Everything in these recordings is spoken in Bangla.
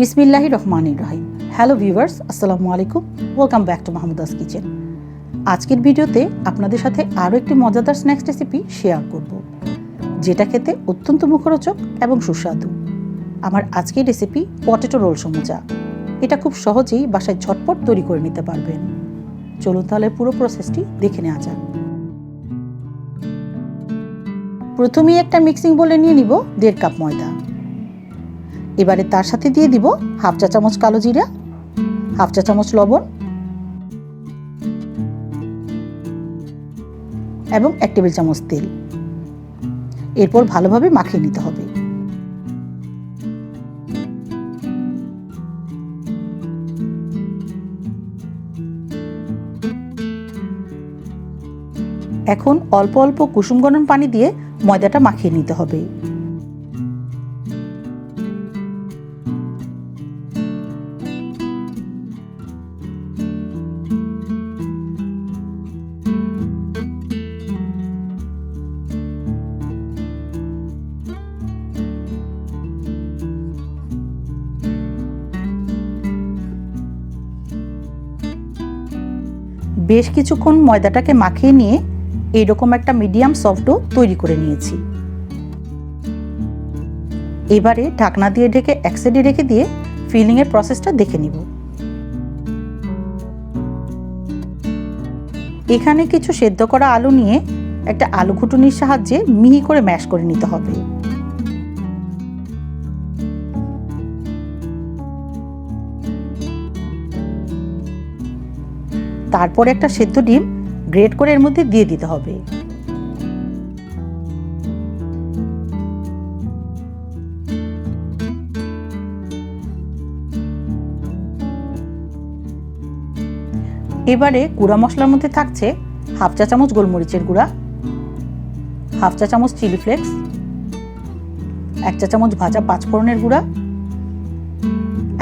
বিসমিল্লাহি রহমান রহিম। হ্যালো ভিউয়ার্স, আসসালামু আলাইকুম। Welcome back to Mahmuda's kitchen আজকের ভিডিওতে আপনাদের সাথে আরও একটি মজাদার স্ন্যাক্স রেসিপি শেয়ার করব। যেটা খেতে অত্যন্ত মুখরোচক এবং সুস্বাদু। আমার আজকের রেসিপি পটেটো রোল সমুচা। এটা খুব সহজেই বাসায় ঝটপট তৈরি করে নিতে পারবেন। চলুন তাহলে পুরো প্রসেসটি দেখে নেওয়া যাক। প্রথমেই একটা মিক্সিং বলে নিয়ে নিব দেড় কাপ ময়দা। এবারে তার সাথে দিয়ে দিব হাফ চা চামচ কালো জিরা, হাফ চা চামচ লবণ এবং এক টেবিল চামচ তেল। এরপর ভালোভাবে মাখিয়ে নিতে হবে। এখন অল্প অল্প কুসুম গরম পানি দিয়ে ময়দাটা মাখিয়ে নিতে হবে। বেশ কিছুক্ষণ ময়দাটাকে মাখিয়ে নিয়ে এইরকম একটা মিডিয়াম সফটও তৈরি করে নিয়েছি। এবারে ঢাকনা দিয়ে ঢেকে এক সাইডে রেখে দিয়ে ফিলিংয়ের প্রসেসটা দেখে নিব। এখানে কিছু সেদ্ধ করা আলু নিয়ে একটা আলু ঘুটুনির সাহায্যে মিহি করে ম্যাশ করে নিতে হবে। তারপর একটা সেদ্ধ ডিম গ্রেট করে এর মধ্যে দিয়ে দিতে হবে। এবারে গুঁড়া মশলার মধ্যে থাকছে হাফ চা চামচ গোলমরিচের গুঁড়া, হাফ চা চামচ চিলি ফ্লেক্স, এক চা চামচ ভাজা পাঁচফোড়নের গুঁড়া,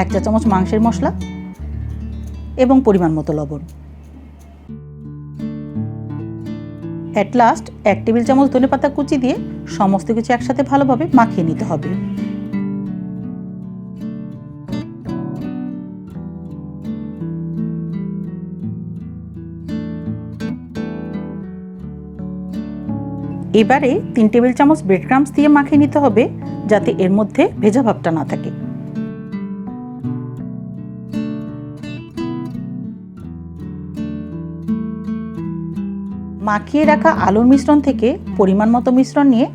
এক চা চামচ মাংসের মশলা এবং পরিমাণ মতো লবণ। অ্যাট লাস্ট এক টেবিল চামচ ধনে পাতা কুচি দিয়ে সমস্ত কিছু একসাথে ভালোভাবে মাখিয়ে নিতে হবে। এবারে তিন টেবিল চামচ ব্রেড ক্রামস দিয়ে মাখিয়ে নিতে হবে, যাতে এর মধ্যে ভেজা ভাবটা না থাকে। মাখিয়ে রাখা আলুর মিশ্রণ থেকে পরিমাণ মতো মিশ্রণ নিয়ে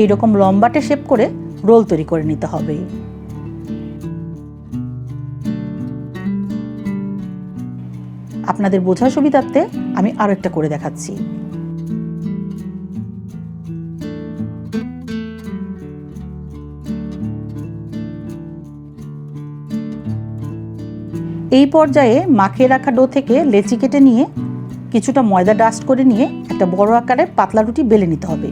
এইরকম লম্বাটে শেপ করে রোল তৈরি করে নিতে হবে। আপনাদের বোঝার সুবিধার্থে আমি আরও একটা করে দেখাচ্ছি। এই পর্যায়ে মাখিয়ে রাখা ডো থেকে লেচি কেটে নিয়ে কিছুটা ময়দা ডাস্ট করে নিয়ে একটা বড় আকারের পাতলা রুটি বেলে নিতে হবে।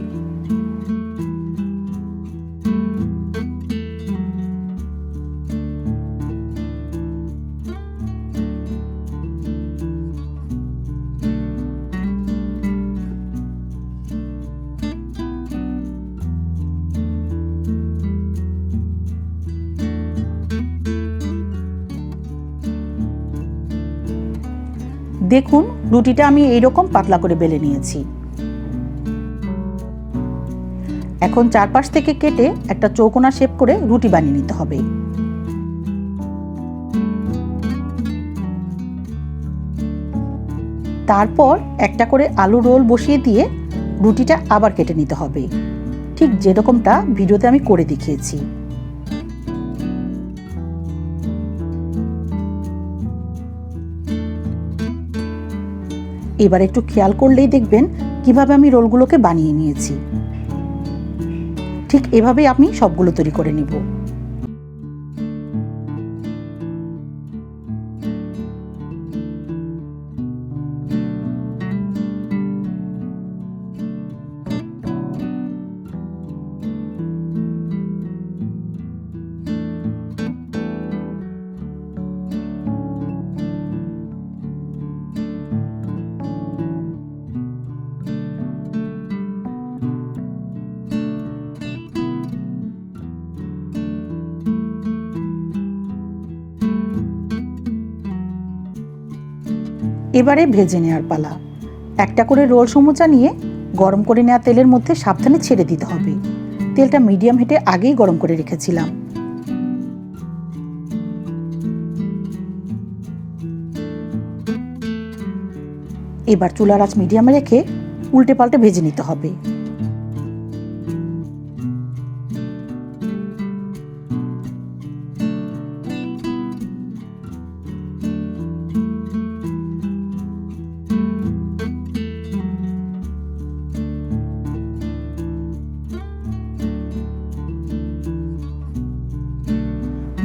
দেখুন, রুটিটা আমি এইরকম পাতলা করে বেলে নিয়েছি। এখন চারপাশ থেকে কেটে একটা চৌকোনা শেপ করে রুটি বানিয়ে নিতে হবে। তারপর একটা করে আলু রোল বসিয়ে দিয়ে রুটিটা আবার কেটে নিতে হবে। ঠিক যেরকমটা ভিডিওতে আমি করে দেখিয়েছি। এবার একটু খেয়াল করলেই দেখবেন কীভাবে আমি রোলগুলোকে বানিয়ে নিয়েছি। ঠিক এভাবেই আমি সবগুলো তৈরি করে নিব। এবারে ভেজে নেওয়ার পালা। একটা করে রোল সমোচা নিয়ে গরম করে নেওয়া তেলের মধ্যে সাবধানে ছেড়ে দিতে হবে। তেলটা মিডিয়াম হিটে আগেই গরম করে রেখেছিলাম। এবার চুলার আঁচ মিডিয়ামে রেখে উল্টে পাল্টে ভেজে নিতে হবে।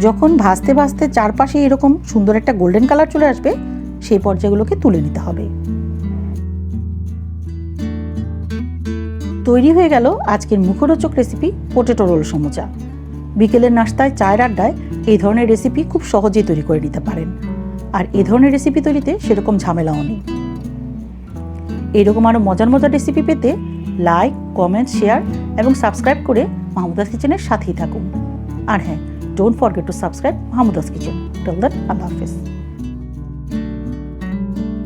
যখন ভাজতে ভাজতে চারপাশে এরকম সুন্দর একটা গোল্ডেন কালার চলে আসবে, সেই পর্যায়গুলোকে তুলে নিতে হবে। তৈরি হয়ে গেল আজকের মুখরোচক রেসিপি পোটেটো রোল সমুচা। বিকেলের নাস্তায় চায়ের আড্ডায় এই ধরনের রেসিপি খুব সহজেই তৈরি করে নিতে পারেন। আর এ ধরনের রেসিপি তৈরিতে সেরকম ঝামেলাও নেই। এরকম আরও মজার মজার রেসিপি পেতে লাইক কমেন্ট শেয়ার এবং সাবস্ক্রাইব করে মাহমুদাস কিচেনের সাথেই থাকুন। আর হ্যাঁ Don't forget to subscribe Mahmuda's Kitchen. Till then, Allah Hafiz.